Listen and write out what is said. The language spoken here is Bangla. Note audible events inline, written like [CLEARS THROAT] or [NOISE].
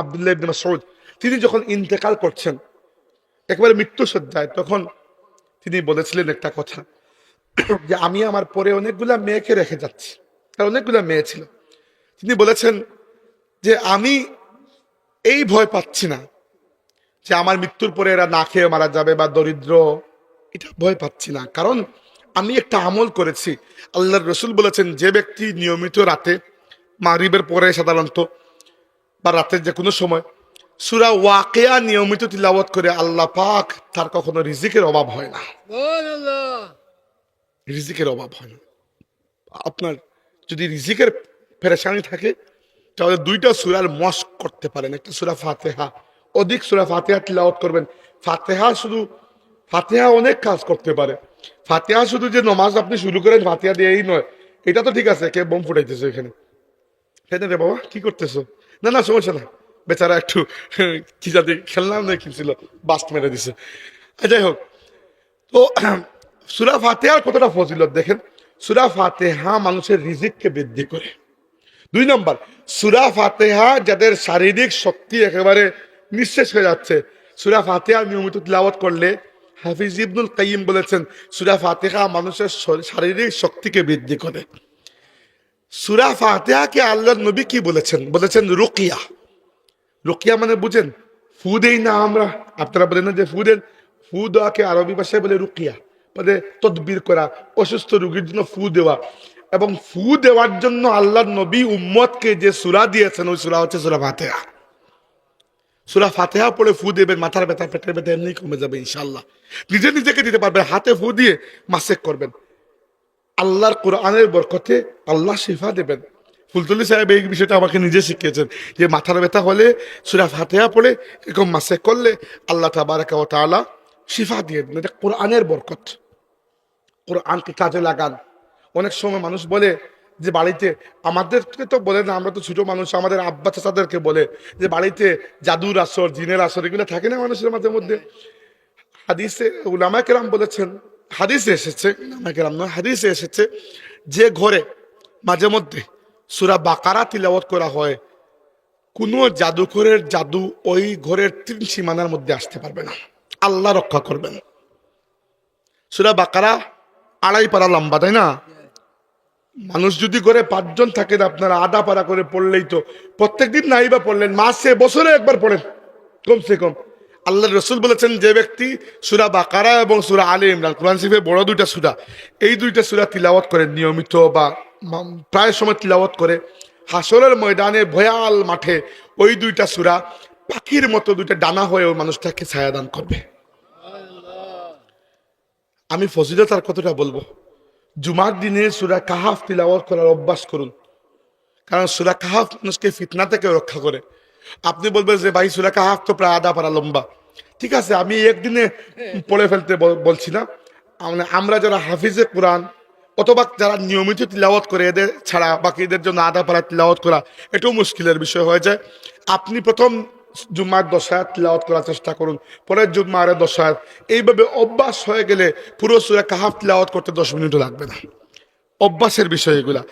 আবদুল্লাহ ইবনে মাসউদ, তিনি যখন ইন্তেকাল করছেন, একেবারে মৃত্যু সজ্জায় তখন তিনি বলেছিলেন একটা কথা, যে আমি আমার পরে অনেকগুলা মেয়েকে রেখে যাচ্ছি আর অনেকগুলা মেয়ে ছিল। তিনি বলেছেন যে আমি এই ভয় পাচ্ছি না যে আমার মৃত্যুর পরে এরা না খেয়ে মারা যাবে বা দরিদ্র, এটা ভয় পাচ্ছি না। কারণ আমি একটা আমল করেছি। আল্লাহর রসুল বলেছেন, যে ব্যক্তি নিয়মিত রাতে মারিবের পরে সাধারণত বা রাতের যে কোনো সময় সুরা ওয়াকেয়া নিয়মিত তিলাওয়াত করে আল্লাহ পাক তার কখনো রিজিকের অভাব হয় না। রিজিকের অভাব হয় না। আপনার যদি রিজিকের পেরেশানি থাকে তাহলে দুইটা সুরার মস্ক করতে পারেন। একটা সুরা ফাতেহা অধিক সুরা ফাতেহা তিলাওয়াত করবেন। ফাতেহা শুধু ফাতেহা অনেক কাজ করতে পারে। ফাতেহা শুধু যে নমাজ আপনি শুরু করেন ফাতেহা দিয়েই নয় এটা তো ঠিক আছে কে বোম ফুটাইতেছে এখানে। রে বাবা কি করতেছো? না না, সমস্যা না বেচারা একটু, কি জাতি খেললাম না কি ছিল বাস্ট মেরে দিছে। যাই হোক। তো, [CLEARS THROAT] সুরা ফাতেহার কতটা ফজিলত দেখেন? সুরা ফাতেহা মানুষের রিজিককে বৃদ্ধি করে। দুই নম্বর, সুরা ফাতেহা যাদের শারীরিক শক্তি একেবারে নিঃশেষ হয়ে যাচ্ছে, সুরা ফাতেহা নিয়মিত তিলাওয়াত করলে হাফিজ ইবনুল কাইম বলেছেন, সুরা ফাতেহা মানুষের শারীরিক শক্তিকে বৃদ্ধি করে। সুরা ফাতেহাকে আল্লাহ নবী কি বলেছেন? বলেছেন রুকিয়া। রুকিয়া মানে বুঝেন, ফু দেই না আমরা। আপনারা বলেন না যে ফু দেন। ফু দেওয়াকে আরবি ভাষায় বলে রুকিয়া। মানে তদবির করা, অসুস্থ রোগীর জন্য ফু দেওয়া। এবং ফু দেওয়ার জন্য আল্লাহ নবী উম্মতকে যে সুরা দিয়েছেন, ওই সুরা হচ্ছে সুরা ফাতেহা। সুরা ফাতেহা পড়ে ফু দেবেন, মাথার ব্যথা, পেটের ব্যথা এমনি কমে যাবে ইনশাল্লাহ নিজে নিজেকে দিতে পারবেন, হাতে ফু দিয়ে মাসেক করবেন। আল্লাহর কোরআনের বরকতে আল্লাহ শিফা দেবেন। ফুলতলি সাহেব এই বিষয়টা আমাকে নিজে শিখিয়েছেন যে মাথার ব্যথা হলে, সুরা ফাতেহা পড়ে, এরকম মাসে করলে আল্লাহ তাবারাকা ও তাআলা শিফা দিয়ে দেন। এটা কোরআনের বরকত। কোরআনকে কাজে লাগান। অনেক সময় মানুষ বলে যে বাড়িতে, আমাদেরকে তো বলে না, আমরা তো ছোট মানুষ, আমাদের আব্বা চাচাদেরকে বলে যে বাড়িতে জাদুর আসর, জিনের আসর, এগুলো থাকে না মানুষের মাঝে মধ্যে। হাদিসে উলামা কেরাম বলেছেন হাদিসে এসেছে হাদিসে এসেছে যে ঘরে মাঝে মধ্যে সুরা বাকারা তিলাওয়াত করা হয়, কোনো জাদুঘরের জাদু ওই ঘরের তিন সীমানার মধ্যে আসতে পারবে না। আল্লাহ রক্ষা করবেন। সুরা বাকারা আড়াই পারা লম্বা, তাই না? মানুষ যদি করে পাঁচজন থাকেন আপনারা আধা পারা করে পড়লেই তো, প্রত্যেকদিন নাই বা পড়লেন, মাসে, বছরে একবার পড়েন, কমসে কম। আল্লাহ রসুল বলেছেন যে ব্যক্তি সুরা বাকারা এবং সুরা আলী ইমরান, কোরআন শরীফে বড় দুইটা সুরা, এই দুইটা সুরা তিলাওয়াত করে নিয়মিত বা প্রায় সময় তিলাওয়াত করে। হাসরের ময়দানে ভয়াল মাঠে ওই দুইটা সুরা পাখির মতো দুইটা ডানা হয়ে ওই মানুষটাকে ছায়াদান করবে। আমি ফজিলত আর কতটা বলব? জুমার দিনে সুরা কাহাফ তিলাওয়াত করার অভ্যাস করুন। কারণ সুরা কাহাফ মানুষকে ফিতনা থেকে রক্ষা করে। আপনি বলবেন যে ভাই সুরা কাহাফ তো প্রায় আধা পারা লম্বা। ঠিক আছে, আমি একদিনে পড়ে ফেলতে বলছি না। মানে আমরা যারা হাফিজে কোরআন অথবা যারা নিয়মিত তিলাওয়াত করে, এদের ছাড়া বাকিদের জন্য আধা পারা তিলাওয়াত করা, এটাও মুশকিলের বিষয় হয়ে যায়। আপনি প্রথম জুম্মার দশায়াত তিলাওয়াত করার চেষ্টা করুন, পরের জুম্মার দশায়াত এইভাবে অভ্যাস হয়ে গেলে পুরো সুরা কাহাফ তিলাওয়াত করতে দশ মিনিটও লাগবে না। অভ্যাসের বিষয় এগুলা।